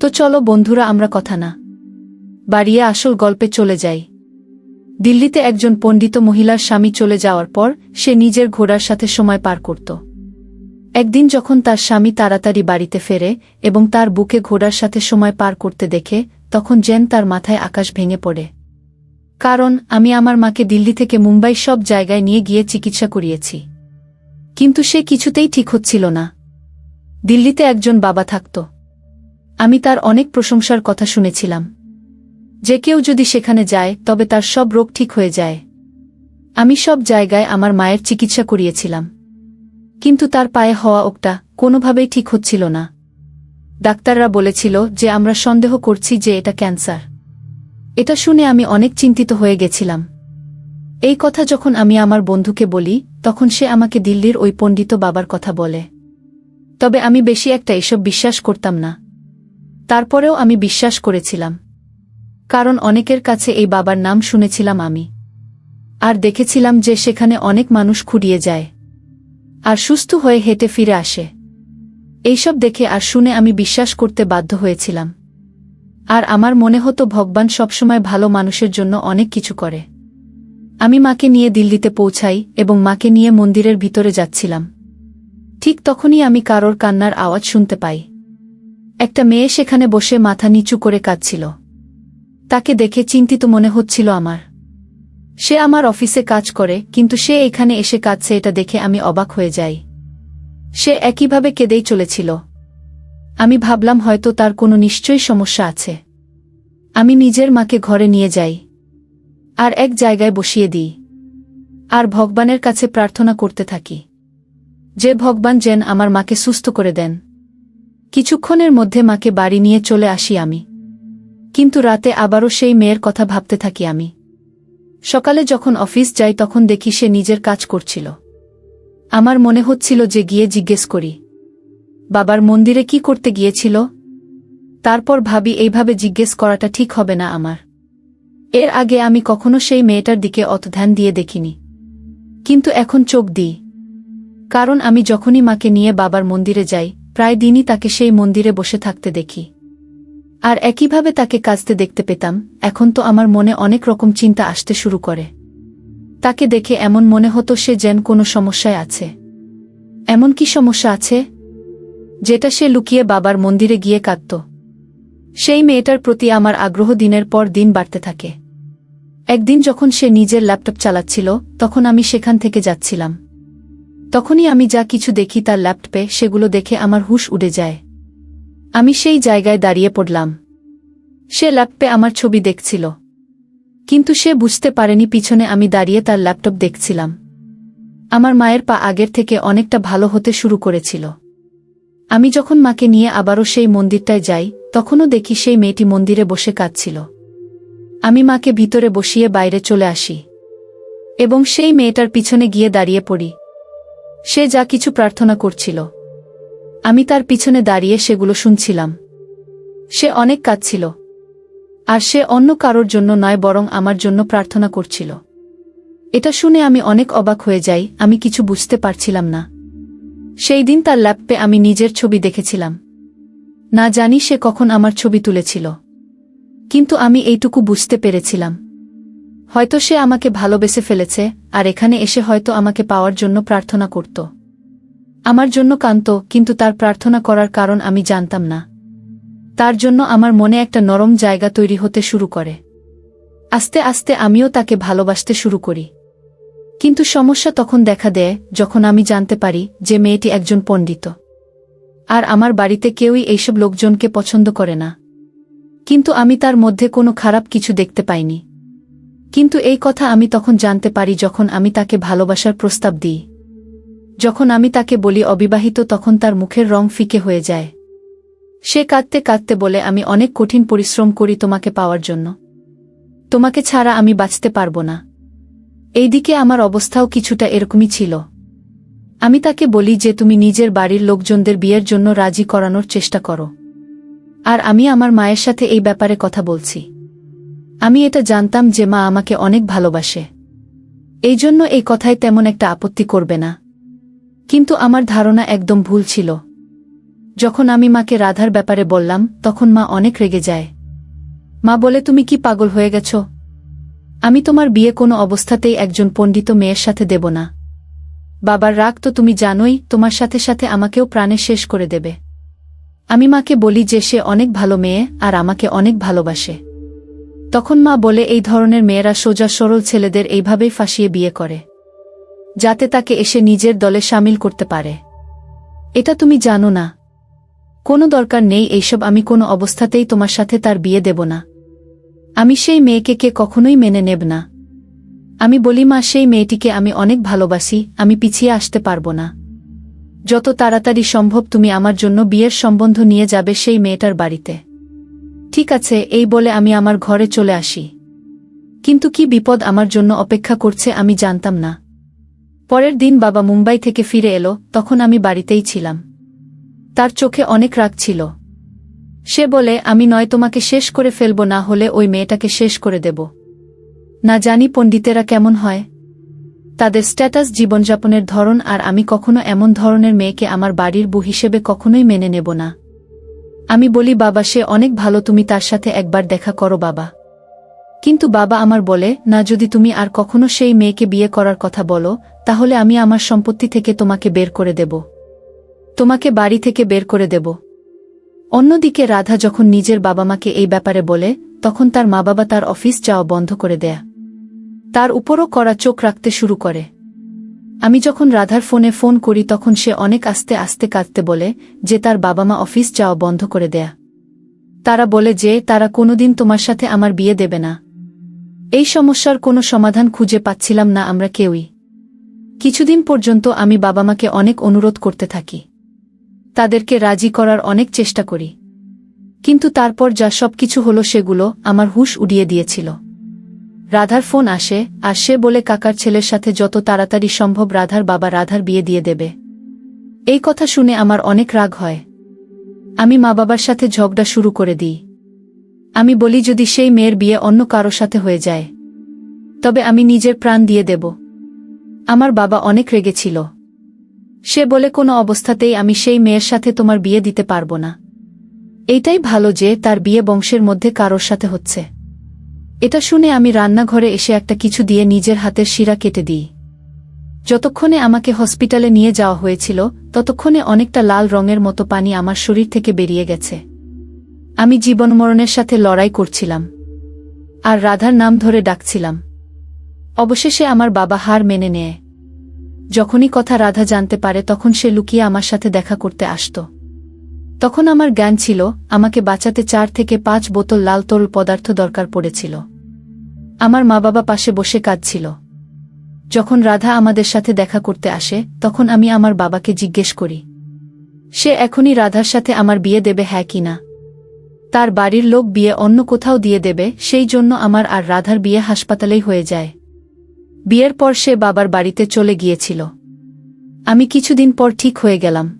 তো চলো বন্ধুরা, আমরা কথা না। বাড়িয়ে আসল গল্পে চলে যাই। দিল্লিতে একজন পণ্ডিত মহিলার স্বামী চলে যাওয়ার পর সে নিজের ঘোড়ার সাথে সময় পার করত। একদিন যখন তার স্বামী তাড়াতাড়ি বাড়িতে ফেরে এবং তার বুকে ঘোড়ার সাথে সময় পার করতে দেখে, তখন জেন তার মাথায় আকাশ ভেঙে পড়ে। কারণ, আমি আমার মাকে দিল্লি থেকে মুম্বাই সব জায়গায় নিয়ে গিয়ে চিকিৎসা করিয়েছি। কিন্তু সে কিছুতেই ঠিক হচ্ছিল না। দিল্লিতে একজন বাবা থাকত। আমি তার অনেক প্রশংসার কথা শুনেছিলাম। যে কেউ যদি সেখানে যায়, তবে তার সব রোগ ঠিক হয়ে যায়। আমি সব জায়গায় আমার মায়ের চিকিৎসা করিয়েছিলাম। কিন্তু তার পায়ে হওয়া ওকটা কোনোভাবেই ঠিক হচ্ছিল না। ডাক্তাররা বলেছিল যে আমরা সন্দেহ করছি যে এটা ক্যান্সার। এটা শুনে আমি অনেক চিন্তিত হয়ে গেছিলাম। এই কথা যখন আমি আমার বন্ধুকে বলি, তখন সে আমাকে দিল্লির ওই পণ্ডিত বাবার কথা বলে। তবে আমি বেশি একটা এসব বিশ্বাস করতাম না। তারপরেও আমি বিশ্বাস করেছিলাম। কারণ অনেকের কাছে এই বাবার নাম শুনেছিলাম আমি। আর দেখেছিলাম যে সেখানে অনেক মানুষ খুঁড়িয়ে যায়। আর সুস্থ হয়ে হেঁটে ফিরে আসে। এইসব দেখে আর শুনে আমি বিশ্বাস করতে বাধ্য হয়েছিলাম। আর আমার মনে হতো ভগবান সবসময় ভালো মানুষের জন্য অনেক কিছু করে। আমি মাকে নিয়ে দিল্লিতে পৌঁছাই এবং মাকে নিয়ে মন্দিরের ভিতরে যাচ্ছিলাম। ঠিক তখনই আমি কারোর কান্নার আওয়াজ শুনতে পাই। একটা মেয়ে সেখানে বসে মাথা নিচু করে কাঁদছিল। তাকে দেখে চিন্তিত মনে হচ্ছিল আমার। সে আমার অফিসে কাজ করে, কিন্তু সে এখানে এসে কাঁদছে, এটা দেখে আমি অবাক হয়ে যাই। সে একইভাবে কেঁদেই চলেছিল। আমি ভাবলাম, হয়তো তার কোনো নিশ্চয়ই সমস্যা আছে। আমি নিজের মাকে ঘরে নিয়ে যাই। আর এক জায়গায় বসিয়ে দিই। আর ভগবানের কাছে প্রার্থনা করতে থাকি। যে ভগবান যেন আমার মাকে সুস্থ করে দেন। কিছুক্ষণের মধ্যে মাকে বাড়ি নিয়ে চলে আসি আমি। কিন্তু রাতে আবারও সেই মেয়ের কথা ভাবতে থাকি আমি। সকালে যখন অফিস যাই তখন দেখি সে নিজের কাজ করছিল। আমার মনে হচ্ছিল যে গিয়ে জিজ্ঞেস করি, বাবার মন্দিরে কি করতে গিয়েছিল? তারপর ভাবি, এইভাবে জিজ্ঞেস করাটা ঠিক হবে না আমার। এর আগে আমি কখনো সেই মেয়েটার দিকে অত ধ্যান দিয়ে দেখিনি। কিন্তু এখন চোখ দিই। কারণ আমি যখনই মাকে নিয়ে বাবার মন্দিরে যাই প্রায় দিনই তাকে সেই মন্দিরে বসে থাকতে দেখি। আর একইভাবে তাকে কাজতে দেখতে পেতাম, এখন তো আমার মনে অনেক রকম চিন্তা আসতে শুরু করে। তাকে দেখে এমন মনে হতো সে যেন কোনো সমস্যায় আছে। এমন কি সমস্যা আছে? যেটা সে লুকিয়ে বাবার মন্দিরে গিয়ে কাঁদত। সেই মেয়েটার প্রতি আমার আগ্রহ দিনের পর দিন বাড়তে থাকে। একদিন যখন সে নিজের ল্যাপটপ চালাচ্ছিল, তখন আমি সেখান থেকে যাচ্ছিলাম। তখনই আমি যা কিছু দেখি তার ল্যাপটপে, সেগুলো দেখে আমার হুশ উড়ে যায়। আমি সেই জায়গায় দাঁড়িয়ে পড়লাম। সে ল্যাপটপে আমার ছবি দেখছিল। কিন্তু সে বুঝতে পারেনি পিছনে আমি দাঁড়িয়ে তার ল্যাপটপ দেখছিলাম। আমার মায়ের পা আগের থেকে অনেকটা ভালো হতে শুরু করেছিল। আমি যখন মাকে নিয়ে আবারও সেই মন্দিরটায় যাই, তখনও দেখি সেই মেয়েটি মন্দিরে বসে কাঁদছিল। আমি মাকে ভিতরে বসিয়ে বাইরে চলে আসি। এবং সেই মেয়েটার পিছনে গিয়ে দাঁড়িয়ে পড়ি। সে যা কিছু প্রার্থনা করছিল। আমি তার পিছনে দাঁড়িয়ে সেগুলো শুনছিলাম। সে অনেক কাঁদছিল। আর সে অন্য কারোর জন্য নয়, বরং আমার জন্য প্রার্থনা করছিল। এটা শুনে আমি অনেক অবাক হয়ে যাই, আমি কিছু বুঝতে পারছিলাম না। সেই দিন তার ল্যাপে আমি নিজের ছবি দেখেছিলাম। না জানি সে কখন আমার ছবি তুলেছিল। কিন্তু আমি এইটুকু বুঝতে পেরেছিলাম। হয়তো সে আমাকে ভালোবেসে ফেলেছে, আর এখানে এসে হয়তো আমাকে পাওয়ার জন্য প্রার্থনা করত। আমার জন্য কান্ত কিন্তু তার প্রার্থনা করার কারণ আমি জানতাম না। তার জন্য আমার মনে একটা নরম জায়গা তৈরি হতে শুরু করে। আস্তে আস্তে আমিও তাকে ভালোবাসতে শুরু করি। কিন্তু সমস্যা তখন দেখা দেয়, যখন আমি জানতে পারি যে মেয়েটি একজন পণ্ডিত। আর আমার বাড়িতে কেউই এইসব লোকজনকে পছন্দ করে না। কিন্তু আমি তার মধ্যে কোনো খারাপ কিছু দেখতে পাইনি। কিন্তু এই কথা আমি তখন জানতে পারি যখন আমি তাকে ভালোবাসার প্রস্তাব দিই। যখন আমি তাকে বলি অবিবাহিত, তখন তার মুখের রং ফিকে হয়ে যায়। সে কাঁদতে কাঁদতে বলে, আমি অনেক কঠিন পরিশ্রম করি তোমাকে পাওয়ার জন্য। তোমাকে ছাড়া আমি বাঁচতে পারব না। এইদিকে আমার অবস্থাও কিছুটা এরকমই ছিল। আমি তাকে বলি যে, তুমি নিজের বাড়ির লোকজনদের বিয়ের জন্য রাজি করানোর চেষ্টা করো। আর আমি আমার মায়ের সাথে এই ব্যাপারে কথা বলছি। আমি এটা জানতাম যে মা আমাকে অনেক ভালোবাসে। এই জন্য এই কথায় তেমন একটা আপত্তি করবে না। কিন্তু আমার ধারণা একদম ভুল ছিল। যখন আমি মাকে রাধার ব্যাপারে বললাম, তখন মা অনেক রেগে যায়। মা বলে, তুমি কি পাগল হয়ে গেছ? আমি তোমার বিয়ে কোনো অবস্থাতেই একজন পণ্ডিত মেয়ের সাথে দেব না। বাবার রাগ তো তুমি জানোই, তোমার সাথে সাথে আমাকেও প্রাণে শেষ করে দেবে। আমি মাকে বলি যে সে অনেক ভালো মেয়ে, আর আমাকে অনেক ভালোবাসে। তখন মা বলে, এই ধরনের মেয়েরা সোজা সরল ছেলেদের এইভাবেই ফাঁসিয়ে বিয়ে করে, যাতে তাকে এসে নিজের দলে সামিল করতে পারে। এটা তুমি জানো না। কোনো দরকার নেই, এইসব আমি কোনো অবস্থাতেই তোমার সাথে তার বিয়ে দেব না। আমি সেই মেয়েকে কে কখনোই মেনে নেব না। আমি বলি, মা, সেই মেয়েটিকে আমি অনেক ভালোবাসি, আমি পিছিয়ে আসতে পারব না। যত তাড়াতাড়ি সম্ভব তুমি আমার জন্য বিয়ের সম্বন্ধ নিয়ে যাবে সেই মেয়েটার বাড়িতে। ঠিক আছে, এই বলে আমি আমার ঘরে চলে আসি। কিন্তু কি বিপদ আমার জন্য অপেক্ষা করছে আমি জানতাম না। পরের দিন বাবা মুম্বাই থেকে ফিরে এলো, তখন আমি বাড়িতেই ছিলাম। তার চোখে অনেক রাগ ছিল। সে বলে, আমি নয়, তোমাকে শেষ করে ফেলব, না হলে ওই মেয়েটাকে শেষ করে দেব। না জানি পণ্ডিতেরা কেমন হয়। তাদের স্ট্যাটাস জীবনযাপনের ধরন আর আমি কখনো এমন ধরনের মেয়েকে আমার বাড়ির বউ হিসেবে কখনোই মেনে নেব না। আমি বলি, বাবা, সে অনেক ভালো, তুমি তার সাথে একবার দেখা করো, বাবা। কিন্তু বাবা আমার বলে, না, যদি তুমি আর কখনো সেই মেয়েকে বিয়ে করার কথা বলো, তাহলে আমি আমার সম্পত্তি থেকে তোমাকে বের করে দেব। তোমাকে বাড়ি থেকে বের করে দেব। অন্যদিকে রাধা যখন নিজের বাবা মাকে এই ব্যাপারে বলে, তখন তার মা বাবা তার অফিস যাওয়া বন্ধ করে দেয়া। তার উপরও করা চোখ রাখতে শুরু করে। আমি যখন রাধার ফোনে ফোন করি তখন সে অনেক আস্তে আস্তে কাঁদতে বলে, যে তার বাবা মা অফিস যাওয়া বন্ধ করে দেয়া। তারা বলে, যে তারা কোনোদিন তোমার সাথে আমার বিয়ে দেবে না। এই সমস্যার কোনো সমাধান খুঁজে পাচ্ছিলাম না আমরা কেউই। কিছুদিন পর্যন্ত আমি বাবা মাকে অনেক অনুরোধ করতে থাকি। তাদেরকে রাজি করার অনেক চেষ্টা করি। কিন্তু তারপর যা সব কিছু হলো সেগুলো আমার হুশ উড়িয়ে দিয়েছিল। রাধার ফোন আসে, আর সে বলে কাকার ছেলের সাথে যত তাড়াতাড়ি সম্ভব রাধার বাবা রাধার বিয়ে দিয়ে দেবে। এই কথা শুনে আমার অনেক রাগ হয়। আমি মা বাবার সাথে ঝগড়া শুরু করে দিই। আমি বলি যদি সেই মেয়ের বিয়ে অন্য কারও সাথে হয়ে যায়, তবে আমি নিজের প্রাণ দিয়ে দেব। আমার বাবা অনেক রেগেছিল সে বলে কোনো অবস্থাতেই আমি সেই মেয়ের সাথে তোমার বিয়ে দিতে পারব না। এইটাই ভালো যে তার বিয়ে বংশের মধ্যে কারোর সাথে হচ্ছে। এটা শুনে আমি রান্নাঘরে এসে একটা কিছু দিয়ে নিজের হাতের শিরা কেটে দিই। যতক্ষণে আমাকে হসপিটালে নিয়ে যাওয়া হয়েছিল, ততক্ষণে অনেকটা লাল রঙের মতো পানি আমার শরীর থেকে বেরিয়ে গেছে। আমি জীবন মরণের সাথে লড়াই করছিলাম। আর রাধার নাম ধরে ডাকছিলাম। অবশেষে আমার বাবা হার মেনে নেয়। যখনই কথা রাধা জানতে পারে, তখন সে লুকিয়ে আমার সাথে দেখা করতে আসত। তখন আমার জ্ঞান ছিল, আমাকে বাঁচাতে চার থেকে পাঁচ বোতল লাল তরল পদার্থ দরকার পড়েছিল। আমার মা বাবা পাশে বসে কাঁদছিল। যখন রাধা আমাদের সাথে দেখা করতে আসে, তখন আমি আমার বাবাকে জিজ্ঞেস করি, সে এখনই রাধার সাথে আমার বিয়ে দেবে হ্যাঁ কি না? তার বাড়ির লোক বিয়ে অন্য কোথাও দিয়ে দেবে, সেই জন্য আমার আর রাধার বিয়ে হাসপাতালেই হয়ে যায়। বিয়ের পর সে বাবার বাড়িতে চলে গিয়েছিল। আমি কিছুদিন পর ঠিক হয়ে গেলাম।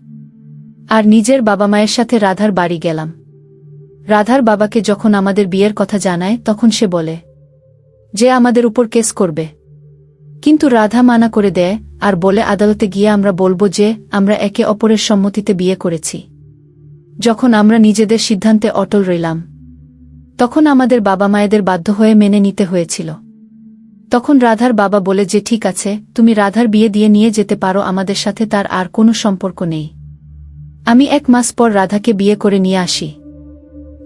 আর নিজের বাবা মায়ের সাথে রাধার বাড়ি গেলাম। রাধার বাবাকে যখন আমাদের বিয়ের কথা জানায়, তখন সে বলে, যে আমাদের উপর কেস করবে। কিন্তু রাধা মানা করে দেয়, আর বলে, আদালতে গিয়ে আমরা বলব যে, আমরা একে অপরের সম্মতিতে বিয়ে করেছি। যখন আমরা নিজেদের সিদ্ধান্তে অটল রইলাম, তখন আমাদের বাবা মায়েদের বাধ্য হয়ে মেনে নিতে হয়েছিল। তখন রাধার বাবা বলে যে, ঠিক আছে, তুমি রাধার বিয়ে দিয়ে নিয়ে যেতে পারো, আমাদের সাথে তার আর কোনো সম্পর্ক নেই। আমি এক মাস পর রাধাকে বিয়ে করে নিয়ে আসি।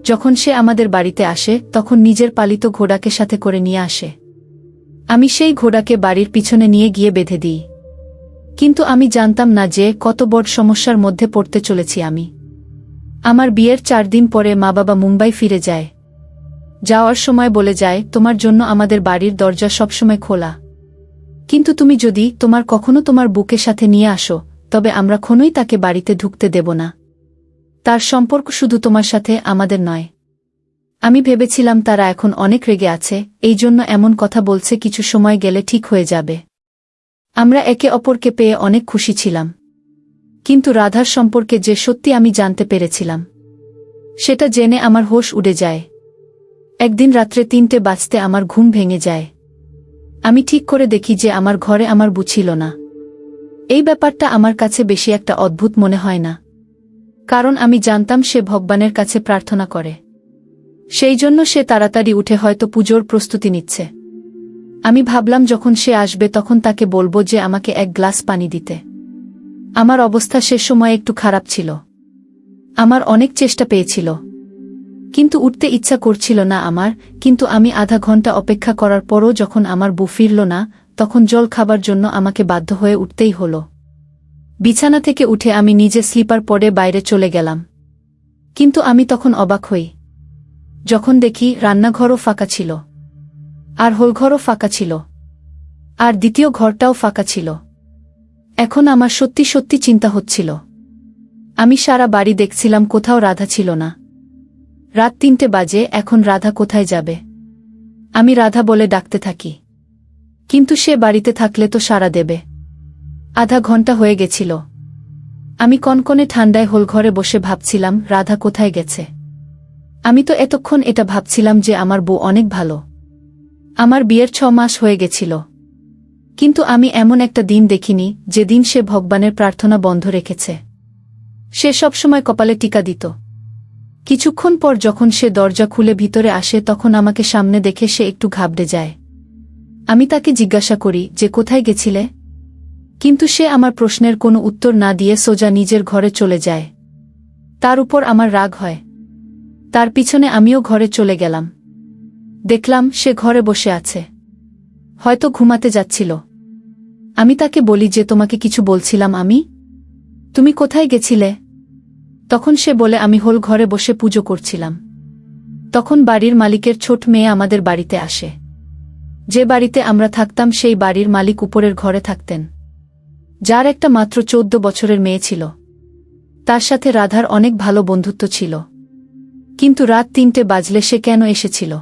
যখন সে আমাদের বাড়িতে আসে, তখন নিজের পালিত ঘোড়াকে সাথে করে নিয়ে আসে। আমি সেই ঘোড়াকে বাড়ির পিছনে নিয়ে গিয়ে বেঁধে দিই। কিন্তু আমি জানতাম না যে, কত বড় সমস্যার মধ্যে পড়তে চলেছি আমি। আমার বিয়ের চার দিন পরে মা বাবা মুম্বাই ফিরে যায়। যাওয়ার সময় বলে যায়, তোমার জন্য আমাদের বাড়ির দরজা সবসময় খোলা। কিন্তু তুমি যদি তোমার কখনো তোমার বুকের সাথে নিয়ে আসো তবে আমরা কোনোই তাকে বাড়িতে ঢুকতে দেব না। তার সম্পর্ক শুধু তোমার সাথে আমাদের নয়। আমি ভেবেছিলাম তারা এখন অনেক রেগে আছে, এই জন্য এমন কথা বলছে কিছু সময় গেলে ঠিক হয়ে যাবে। আমরা একে অপরকে পেয়ে অনেক খুশি ছিলাম। কিন্তু রাধার সম্পর্কে যে সত্যি আমি জানতে পেরেছিলাম, সেটা জেনে আমার হোশ উড়ে যায়। একদিন রাত্রে তিনটে বাজতে আমার ঘুম ভেঙে যায়। আমি ঠিক করে দেখি যে আমার ঘরে আমার বুঝিল না। এই ব্যাপারটা আমার কাছে বেশি একটা অদ্ভুত মনে হয় না। কারণ আমি জানতাম সে ভগবানের কাছে প্রার্থনা করে। সেই জন্য সে তাড়াতাড়ি উঠে হয়তো পুজোর প্রস্তুতি নিচ্ছে। আমি ভাবলাম যখন সে আসবে তখন তাকে বলব যে আমাকে এক গ্লাস পানি দিতে। আমার অবস্থা সে সময় একটু খারাপ ছিল। আমার অনেক চেষ্টা পেয়েছিল। কিন্তু উঠতে ইচ্ছা করছিল না আমার, কিন্তু আমি আধা ঘণ্টা অপেক্ষা করার পরও যখন আমার বু ফিরল না তখন জল খাবার জন্য আমাকে বাধ্য হয়ে উঠতেই হল। বিছানা থেকে উঠে আমি নিজে স্লিপার পরে বাইরে চলে গেলাম। কিন্তু আমি তখন অবাক হই। যখন দেখি রান্নাঘরও ফাঁকা ছিল। আর হোলঘরও ফাঁকা ছিল। আর দ্বিতীয় ঘরটাও ফাঁকা ছিল। এখন আমার সত্যি সত্যি চিন্তা হচ্ছিল। আমি সারা বাড়ি দেখছিলাম কোথাও রাধা ছিল না। রাত তিনটে বাজে, এখন রাধা কোথায় যাবে? আমি রাধা বলে ডাকতে থাকি। কিন্তু সে বাড়িতে থাকলে তো সারা দেবে। আধা ঘণ্টা হয়ে গেছিল। আমি কনকনে ঠান্ডায় হোলঘরে বসে ভাবছিলাম, রাধা কোথায় গেছে? আমি তো এতক্ষণ এটা ভাবছিলাম যে আমার বউ অনেক ভালো। আমার বিয়ের ছ মাস হয়ে গেছিল। কিন্তু আমি এমন একটা দিন দেখিনি, যেদিন সে ভগবানের প্রার্থনা বন্ধ রেখেছে। সে সবসময় কপালে টিকা দিত। কিছুক্ষণ পর যখন সে দরজা খুলে ভিতরে আসে, তখন আমাকে সামনে দেখে সে একটু ঘাবড়ে যায়। আমি তাকে জিজ্ঞাসা করি, যে কোথায় গেছিলে? কিন্তু সে আমার প্রশ্নের কোনো উত্তর না দিয়ে সোজা নিজের ঘরে চলে যায়। তার উপর আমার রাগ হয়। তার পিছনে আমিও ঘরে চলে গেলাম। দেখলাম সে ঘরে বসে আছে। হয়তো ঘুমাতে যাচ্ছিল। আমি তাকে বলি, যে তোমাকে কিছু বলছিলাম আমি? তুমি কোথায় গেছিলে? তখন সে বলে, আমি হোল ঘরে বসে পুজো করছিলাম। তখন বাড়ির মালিকের ছোট মেয়ে আমাদের বাড়িতে আসে। যে বাড়িতে আমরা থাকতাম সেই বাড়ির মালিক উপরের ঘরে থাকতেন। যার একটা মাত্র চৌদ্দ বছরের মেয়ে ছিল। তার সাথে রাধার অনেক ভালো বন্ধুত্ব ছিল। কিন্তু রাত তিনটে বাজলে সে কেন এসেছিল?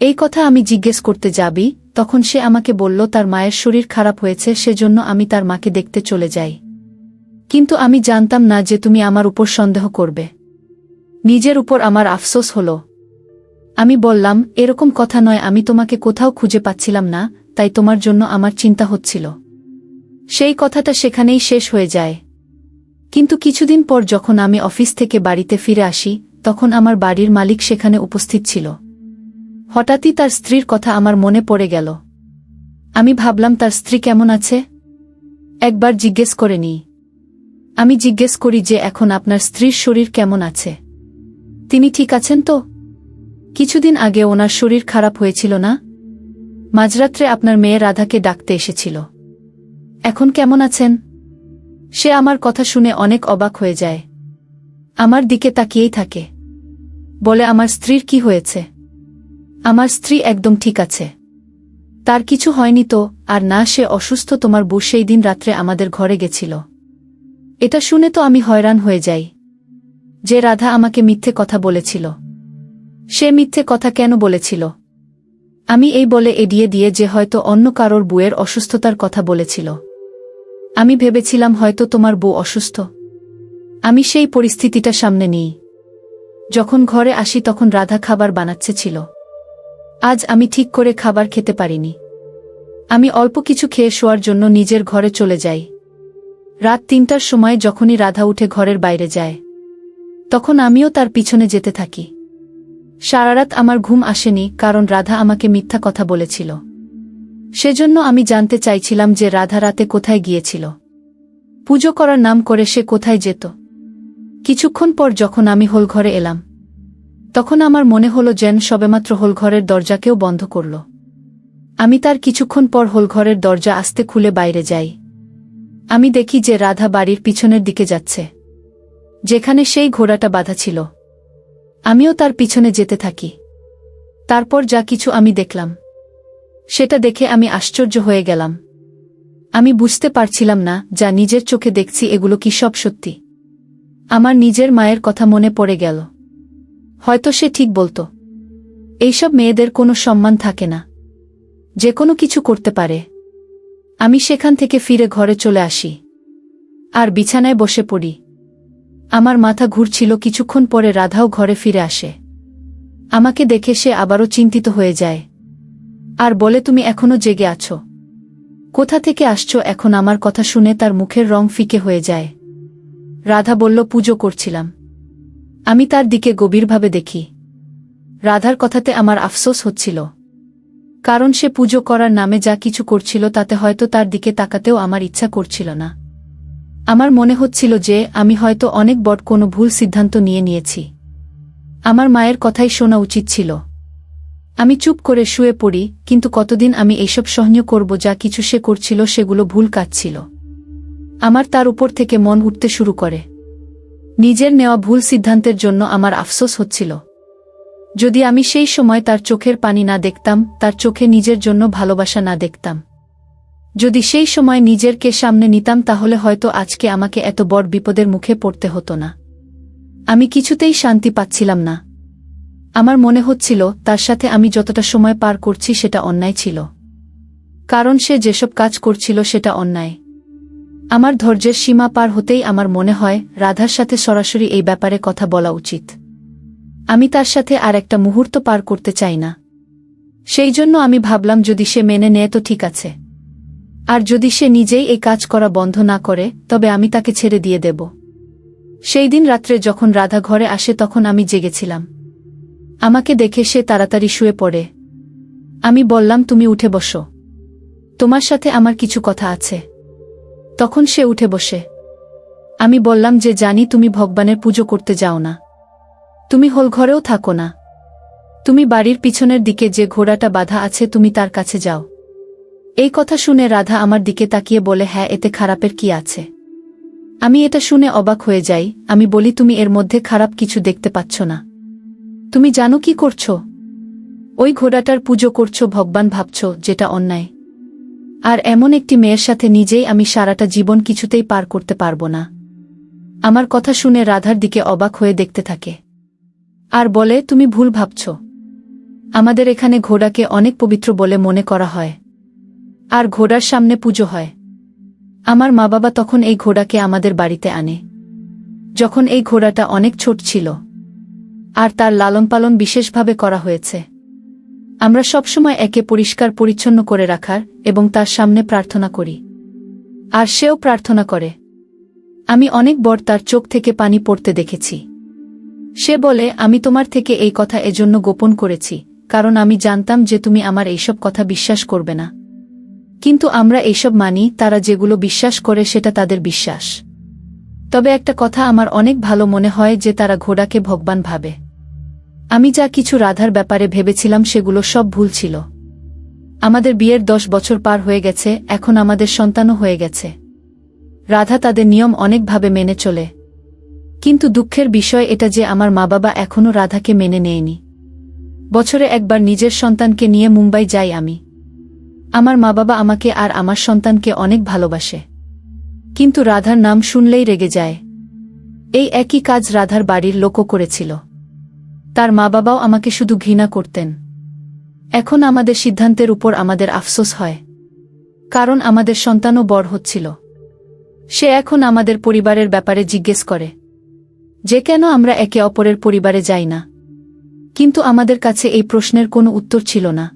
এই কথা আমি জিজ্ঞেস করতে যাবি, তখন সে আমাকে বলল, তার মায়ের শরীর খারাপ হয়েছে, সেজন্য আমি তার মাকে দেখতে চলে যাই। কিন্তু আমি জানতাম না যে তুমি আমার উপর সন্দেহ করবে। নিজের উপর আমার আফসোস হল। আমি বললাম, এরকম কথা নয়, আমি তোমাকে কোথাও খুঁজে পাচ্ছিলাম না, তাই তোমার জন্য আমার চিন্তা হচ্ছিল। সেই কথাটা সেখানেই শেষ হয়ে যায়। কিন্তু কিছুদিন পর যখন আমি অফিস থেকে বাড়িতে ফিরে আসি, তখন আমার বাড়ির মালিক সেখানে উপস্থিত ছিল। হঠাৎই তার স্ত্রীর কথা আমার মনে পড়ে গেল। আমি ভাবলাম, তার স্ত্রী কেমন আছে? একবার জিজ্ঞেস করে নিই। আমি জিজ্ঞেস করি যে, এখন আপনার স্ত্রীর শরীর কেমন আছে? তিনি, ঠিক আছেন তো? কিছুদিন আগে ওনার শরীর খারাপ হয়েছিল না? মাঝরাত্রে আপনার মেয়ে রাধাকে ডাকতে এসেছিল। এখন কেমন আছেন? সে আমার কথা শুনে অনেক অবাক হয়ে যায়। আমার দিকে তাকিয়েই থাকে। বলে, আমার স্ত্রীর কি হয়েছে? আমার স্ত্রী একদম ঠিক আছে। তার কিছু হয়নি তো, আর না, সে অসুস্থ। তোমার বউ সেই দিন রাত্রে আমাদের ঘরে গেছিল। এটা শুনে তো আমি হয়রান হয়ে যাই। যে রাধা আমাকে মিথ্যে কথা বলেছিল। সে মিথ্যে কথা কেন বলেছিল? আমি এই বলে এড়িয়ে দিয়ে যে হয়তো অন্য কারোর বউয়ের অসুস্থতার কথা বলেছিল। আমি ভেবেছিলাম হয়তো তোমার বউ অসুস্থ। আমি সেই পরিস্থিতিটা সামনে নিই। যখন ঘরে আসি তখন রাধা খাবার বানাচ্ছে ছিল। আজ আমি ঠিক করে খাবার খেতে পারিনি। আমি অল্প কিছু খেয়ে শোয়ার জন্য নিজের ঘরে চলে যাই। রাত তিনটার সময় যখনই রাধা উঠে ঘরের বাইরে যায়, তখন আমিও তার পিছনে যেতে থাকি। সারারাত আমার ঘুম আসেনি, কারণ রাধা আমাকে মিথ্যা কথা বলেছিল। সেজন্য আমি জানতে চাইছিলাম যে রাধা রাতে কোথায় গিয়েছিল। পুজো করার নাম করে সে কোথায় যেত। কিছুক্ষণ পর যখন আমি হোলঘরে এলাম, তখন আমার মনে হলো যেন সবেমাত্র হোলঘরের দরজাকেও বন্ধ করল। আমি তার কিছুক্ষণ পর হোলঘরের দরজা আস্তে খুলে বাইরে যাই। আমি দেখি যে রাধা বাড়ির পিছনের দিকে যাচ্ছে, যেখানে সেই ঘোড়াটা বাধা ছিল। আমিও তার পিছনে যেতে থাকি। তারপর যা কিছু আমি দেখলাম, সেটা দেখে আমি আশ্চর্য হয়ে গেলাম। আমি বুঝতে পারছিলাম না যা নিজের চোখে দেখছি এগুলো কি সব সত্যি। আমার নিজের মায়ের কথা মনে পড়ে গেল। হয়তো সে ঠিক বলতো, এইসব মেয়েদের কোনো সম্মান থাকে না। যে কোনো কিছু করতে পারে। আমি সেখান থেকে ফিরে ঘরে চলে আসি। আর বিছানায় বসে পড়ি। আমার মাথা ঘুরছিল কিছুক্ষণ পরে রাধাও ঘরে ফিরে আসে। আমাকে দেখে সে আবারও চিন্তিত হয়ে যায়। আর বলে, তুমি এখনও জেগে আছো। কোথা থেকে আসছো এখন আমার কথা শুনে তার মুখের রং ফিকে হয়ে যায় রাধা বলল, পুজো করছিলাম। আমি তার দিকে গভীরভাবে দেখি। রাধার কথাতে আমার আফসোস হচ্ছিল। কারণ সে পুজো করার নামে যা কিছু করছিল তাতে হয়তো তার দিকে তাকাতেও আমার ইচ্ছা করছিল না। আমার মনে হচ্ছিল যে আমি হয়তো অনেক বড় কোনো ভুল সিদ্ধান্ত নিয়ে নিয়েছি। আমার মায়ের কথাই শোনা উচিত ছিল। আমি চুপ করে শুয়ে পড়ি, কিন্তু কতদিন আমি এইসব সহনীয় করব যা কিছু সে করছিল সেগুলো ভুল কাজ ছিল। আমার তার উপর থেকে মন উঠতে শুরু করে। নিজের নেওয়া ভুল সিদ্ধান্তের জন্য আমার আফসোস হচ্ছিল। যদি আমি সেই সময় তার চোখের পানি না দেখতাম, তার চোখে নিজের জন্য ভালোবাসা না দেখতাম। যদি সেই সময় নিজেরকে সামনে নিতাম তাহলে হয়তো আজকে আমাকে এত বড় বিপদের মুখে পড়তে হতো না। আমি কিছুতেই শান্তি পাচ্ছিলাম না। আমার মনে হচ্ছিল, তার সাথে আমি যতটা সময় পার করছি সেটা অন্যায় ছিল। কারণ সে যেসব কাজ করছিল সেটা অন্যায়। আমার ধৈর্যের সীমা পার হতেই আমার মনে হয়, রাধার সাথে সরাসরি এই ব্যাপারে কথা বলা উচিত। আমি তার সাথে আর একটা মুহূর্ত পার করতে চাই না। সেই জন্য আমি ভাবলাম, যদি সে মেনে নেয় তো ঠিক আছে। আর যদি সে নিজেই এই কাজ করা বন্ধ না করে, তবে আমি তাকে ছেড়ে দিয়ে দেব। সেই দিন রাত্রে যখন রাধা ঘরে আসে তখন আমি জেগেছিলাম। আমাকে দেখে সে তাড়াতাড়ি শুয়ে পড়ে। আমি বললাম, তুমি উঠে বসো। তোমার সাথে আমার কিছু কথা আছে। তখন সে উঠে বসে। আমি বললাম, যে জানি তুমি ভগবানের পুজো করতে যাও না। তুমি হোল ঘরেও থাকো না। তুমি বাড়ির পিছনের দিকে যে ঘোড়াটা বাধা আছে, তুমি তার কাছে যাও। এই কথা শুনে রাধা আমার দিকে তাকিয়ে বলে হ্যাঁ এতে খারাপের কি আছে? আমি এটা শুনে অবাক হয়ে যাই। আমি বলি, তুমি এর মধ্যে খারাপ কিছু দেখতে পাচ্ছ না। তুমি জানো কি করছ? ওই ঘোড়াটার পুজো করছ, ভগবান ভাবছ, যেটা অন্যায়। আর এমন একটি মেয়ের সাথে নিজেই আমি সারাটা জীবন কিছুতেই পার করতে পারব না। আমার কথা শুনে রাধার দিকে অবাক হয়ে দেখতে থাকে। আর বলে, তুমি ভুল ভাবছ। আমাদের এখানে ঘোড়াকে অনেক পবিত্র বলে মনে করা হয়। আর ঘোড়ার সামনে পুজো হয়। আমার মা বাবা তখন এই ঘোড়াকে আমাদের বাড়িতে আনে। যখন এই ঘোড়াটা অনেক ছোট ছিল। আর তার লালন পালন বিশেষভাবে করা হয়েছে। আমরা সবসময় একে পরিষ্কার পরিচ্ছন্ন করে রাখার এবং তার সামনে প্রার্থনা করি। আর সেও প্রার্থনা করে। আমি অনেক বড় তার চোখ থেকে পানি পড়তে দেখেছি। সে বলে, আমি তোমার থেকে এই কথা এজন্য গোপন করেছি, কারণ আমি জানতাম যে তুমি আমার এইসব কথা বিশ্বাস করবে না। কিন্তু আমরা এইসব মানি, তারা যেগুলো বিশ্বাস করে সেটা তাদের বিশ্বাস। তবে একটা কথা আমার অনেক ভালো মনে হয় যে তারা ঘোড়াকে ভগবান ভাবে। আমি যা কিছু রাধার ব্যাপারে ভেবেছিলাম সেগুলো সব ভুল ছিল। আমাদের বিয়ের দশ বছর পার হয়ে গেছে, এখন আমাদের সন্তানও হয়ে গেছে। রাধা তাদের নিয়ম অনেকভাবে মেনে চলে। কিন্তু দুঃখের বিষয় এটা যে আমার মা বাবা এখনও রাধাকে মেনে নেয়নি। বছরে একবার নিজের সন্তানকে নিয়ে মুম্বাই যাই আমি। আমার মা বাবা আমাকে আর আমার সন্তানকে অনেক ভালোবাসে। কিন্তু রাধার নাম শুনলেই রেগে যায়। এই একই কাজ রাধার বাড়ির লোকও করেছিল। তার মা বাবাও আমাকে শুধু ঘৃণা করতেন। এখন আমাদের সিদ্ধান্তের উপর আমাদের আফসোস হয়। কারণ আমাদের সন্তানও বড় হচ্ছিল। সে এখন আমাদের পরিবারের ব্যাপারে জিজ্ঞেস করে। যে কেন আমরা একে অপরের পরিবারে যাই না? কিন্তু আমাদের কাছে এই প্রশ্নের কোনো উত্তর ছিল না।